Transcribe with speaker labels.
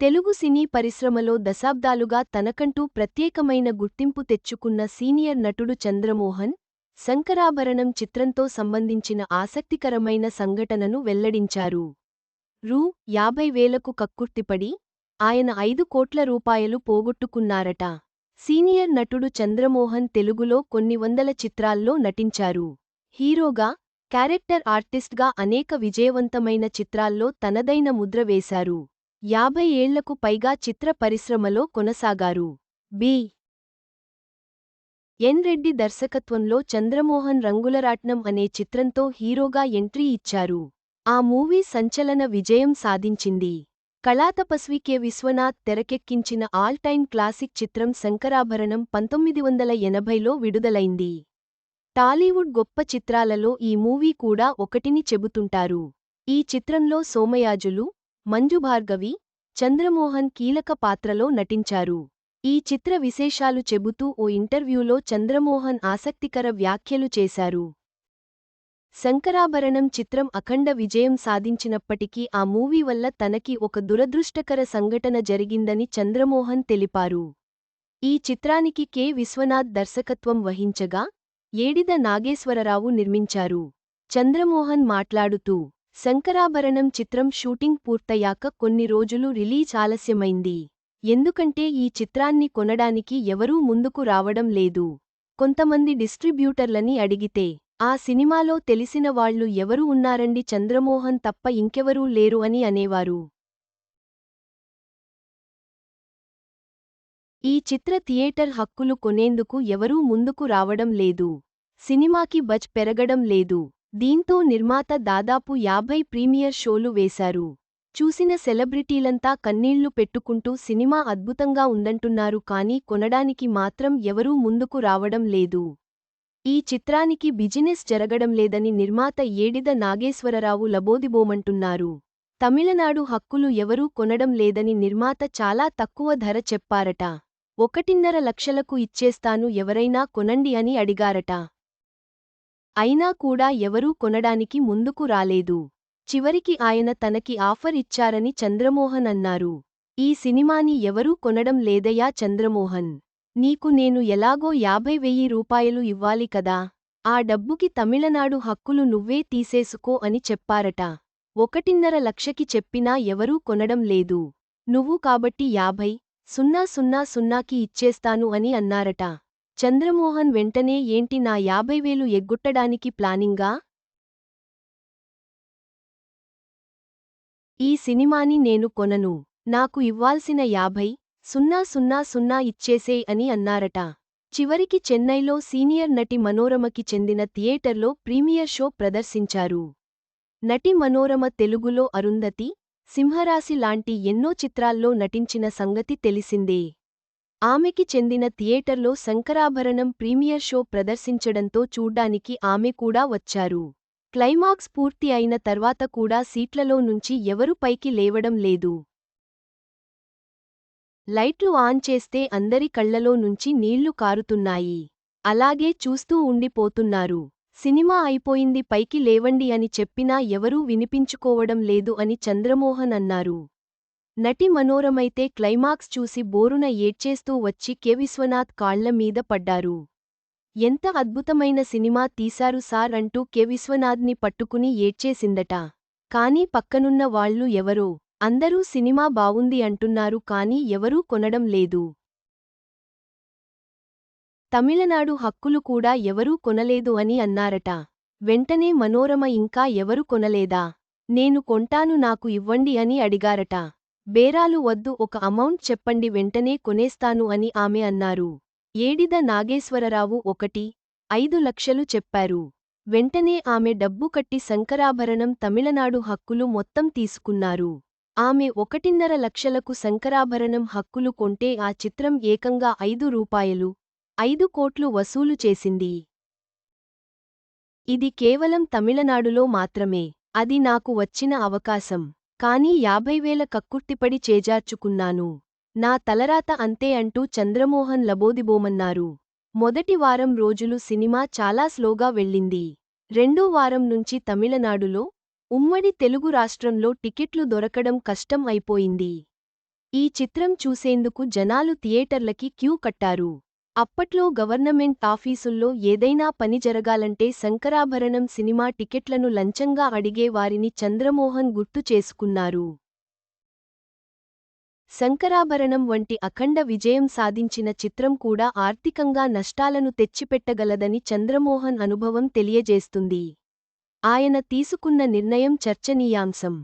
Speaker 1: తెలుగు సినీ పరిశ్రమలో దశాబ్దాలుగా తనకంటూ ప్రత్యేకమైన గుర్తింపు తెచ్చుకున్న సీనియర్ నటుడు చంద్రమోహన్ శంకరాభరణం చిత్రంతో సంబంధించిన ఆసక్తికరమైన సంఘటనను వెల్లడించారు. రూ. యాభై వేలకు కక్కుర్తిపడి ఆయన ఐదు కోట్ల రూపాయలు పోగొట్టుకున్నారట. సీనియర్ నటుడు చంద్రమోహన్ తెలుగులో కొన్ని వందల చిత్రాల్లో నటించారు. హీరోగా క్యారెక్టర్ ఆర్టిస్ట్గా అనేక విజయవంతమైన చిత్రాల్లో తనదైన ముద్ర వేశారు. యాభై ఏళ్ళకు పైగా చిత్ర పరిశ్రమలో కొనసాగారు. బి. ఎన్. రెడ్డి దర్శకత్వంలో చంద్రమోహన్ రంగులరాట్నం అనే చిత్రంతో హీరోగా ఎంట్రీ ఇచ్చారు. ఆ మూవీ సంచలన విజయం సాధించింది. కళాతపస్వి కె. విశ్వనాథ్ తెరకెక్కించిన ఆల్ టైమ్ క్లాసిక్ చిత్రం శంకరాభరణం పంతొమ్మిది వందల ఎనభైలో విడుదలైంది. టాలీవుడ్ గొప్ప చిత్రాలలో ఈ మూవీ కూడా ఒకటిని చెబుతుంటారు. ఈ చిత్రంలో సోమయాజులు మంజుభార్గవి చంద్రమోహన్ కీలక పాత్రలో నటించారు. ఈ చిత్ర విశేషాలు చెబుతూ ఓ ఇంటర్వ్యూలో చంద్రమోహన్ ఆసక్తికర వ్యాఖ్యలు చేశారు. శంకరాభరణం చిత్రం అఖండ విజయం సాధించినప్పటికీ ఆ మూవీ వల్ల తనకి ఒక దురదృష్టకర సంఘటన జరిగిందని చంద్రమోహన్ తెలిపారు. ఈ చిత్రానికి కె. విశ్వనాథ్ దర్శకత్వం వహించగా ఏడిద నాగేశ్వరరావు నిర్మించారు. చంద్రమోహన్ మాట్లాడుతూ శంకరాభరణం చిత్రం షూటింగ్ పూర్తయ్యాక కొన్ని రోజులు రిలీజ్ ఆలస్యమైంది. ఎందుకంటే ఈ చిత్రాన్ని కొనడానికి ఎవరూ ముందుకు రావడం లేదు. కొంతమంది డిస్ట్రిబ్యూటర్లని అడిగితే ఆ సినిమాలో తెలిసిన వాళ్ళు ఎవరు ఉన్నారండి? చంద్రమోహన్ తప్ప ఇంకెవరూ లేరు అని అనేవారు. ఈ చిత్ర థియేటర్ హక్కులు కొనేందుకు ఎవరూ ముందుకు రావడం లేదు. సినిమాకి బజ్ పెరగడం లేదు. దీంతో నిర్మాత దాదాపు యాభై ప్రీమియర్ షోలు వేశారు. చూసిన సెలబ్రిటీలంతా కన్నీళ్ళు పెట్టుకుంటూ సినిమా అద్భుతంగా ఉందంటున్నారు కానీ కొనడానికి మాత్రం ఎవరూ ముందుకు రావడం లేదు. ఈ చిత్రానికి బిజినెస్ జరగడం లేదని నిర్మాత ఏడిద నాగేశ్వరరావు లబోదిబోమంటున్నారు. తమిళనాడు హక్కులు ఎవరూ కొనడం లేదని నిర్మాత చాలా తక్కువ ధర చెప్పారట. ఒకటిన్నర లక్షలకు ఇచ్చేస్తాను ఎవరైనా కొనండి అని అడిగారట. అయినా కూడా ఎవరూ కొనడానికి ముందుకు రాలేదు. చివరికి ఆయన తనకి ఆఫర్ ఇచ్చారని చంద్రమోహన్ అన్నారు. ఈ సినిమాని ఎవరూ కొనడం లేదయ్యా చంద్రమోహన్? నీకు నేను ఎలాగో యాభై వెయ్యి రూపాయలు ఇవ్వాలి కదా? ఆ డబ్బుకి తమిళనాడు హక్కులు నువ్వే తీసేసుకో అని చెప్పారట. ఒకటిన్నర లక్షకి చెప్పినా ఎవరూ కొనడం లేదు. నువ్వు కాబట్టి యాభై సున్నా సున్నా సున్నాకి ఇచ్చేస్తాను అని అన్నారట. చంద్రమోహన్ వెంటనే ఏంటి నా యాభై వేలు ఎగ్గొట్టడానికి ప్లానింగా? ఈ సినిమాని నేను కొనను నాకు ఇవ్వాల్సిన యాభై సున్నా సున్నా సున్నా ఇచ్చేసే అని అన్నారట. చివరికి చెన్నైలో సీనియర్ నటి మనోరమకి చెందిన థియేటర్లో ప్రీమియర్ షో ప్రదర్శించారు. నటి మనోరమ తెలుగులో అరుంధతి సింహరాశి లాంటి ఎన్నో చిత్రాల్లో నటించిన సంగతి తెలిసిందే. ఆమెకి చెందిన థియేటర్లో శంకరాభరణం ప్రీమియర్ షో ప్రదర్శించడంతో చూడ్డానికి ఆమె కూడా వచ్చారు. క్లైమాక్స్ పూర్తి అయిన తర్వాత కూడా సీట్లలో నుంచి ఎవరు పైకి లేవడం లేదు. లైట్లు ఆన్ చేస్తే అందరి కళ్ళలో నుంచి నీళ్ళు కారుతున్నాయి. అలాగే చూస్తూ ఉండిపోతున్నారు. సినిమా అయిపోయింది పైకి లేవండి అని చెప్పినా ఎవరూ వినిపించుకోవడం లేదు అని చంద్రమోహన్ అన్నారు. నటి మనోరమైతే క్లైమాక్స్ చూసి బోరున ఏడ్చేస్తూ వచ్చి కె. విశ్వనాథ్ కాళ్ళ మీద పడ్డారు. ఎంత అద్భుతమైన సినిమా తీశారు సార్ అంటూ కె. విశ్వనాథ్ని పట్టుకుని ఏడ్చేసిందట. కానీ పక్కనున్న వాళ్ళు ఎవరో అందరూ సినిమా బావుంది అంటున్నారు కానీ ఎవరూ కొనడం లేదు. తమిళనాడు హక్కులు కూడా ఎవరూ కొనలేదు అని అన్నారట. వెంటనే మనోరమ ఇంకా ఎవరు కొనలేదా? నేను కొంటాను నాకు ఇవ్వండి అని అడిగారట. బేరాలు వద్దు ఒక అమౌంట్ చెప్పండి వెంటనే కొనేస్తాను అని ఆమె అన్నారు. ఏడిద నాగేశ్వరరావు ఒకటి ఐదు లక్షలు చెప్పారు. వెంటనే ఆమె డబ్బు కట్టి శంకరాభరణం తమిళనాడు హక్కులు మొత్తం తీసుకున్నారు. ఆమె ఒకటిన్నర లక్షలకు శంకరాభరణం హక్కులు కొంటే ఆ చిత్రం ఏకంగా ఐదు రూపాయలు ఐదు కోట్లు వసూలు చేసింది. ఇది కేవలం తమిళనాడులో మాత్రమే. అది నాకు వచ్చిన అవకాశం. కానీ యాభైవేల కక్కుర్తిపడి చేజార్చుకున్నాను. నా తలరాత అంతే అంటూ చంద్రమోహన్ లబోదిబోమన్నారు. మొదటి వారం రోజులు సినిమా చాలా స్లోగా వెళ్ళింది. రెండో వారం నుంచి తమిళనాడులో ఉమ్మడి తెలుగు రాష్ట్రంలో టికెట్లు దొరకడం కష్టం అయిపోయింది. ఈ చిత్రం చూసేందుకు జనాలు థియేటర్లకి క్యూ కట్టారు. అప్పట్లో గవర్నమెంట్ ఆఫీసుల్లో ఏదైనా పని జరగాలంటే శంకరాభరణం సినిమా టికెట్లను లంచంగా అడిగే వారిని చంద్రమోహన్ గుర్తు చేసుకున్నారు. శంకరాభరణం వంటి అఖండ విజయం సాధించిన చిత్రం కూడా ఆర్థికంగా నష్టాలను తెచ్చిపెట్టగలదని చంద్రమోహన్ అనుభవం తెలియజేస్తుంది. ఆయన తీసుకున్న నిర్ణయం చర్చనీయాంశం.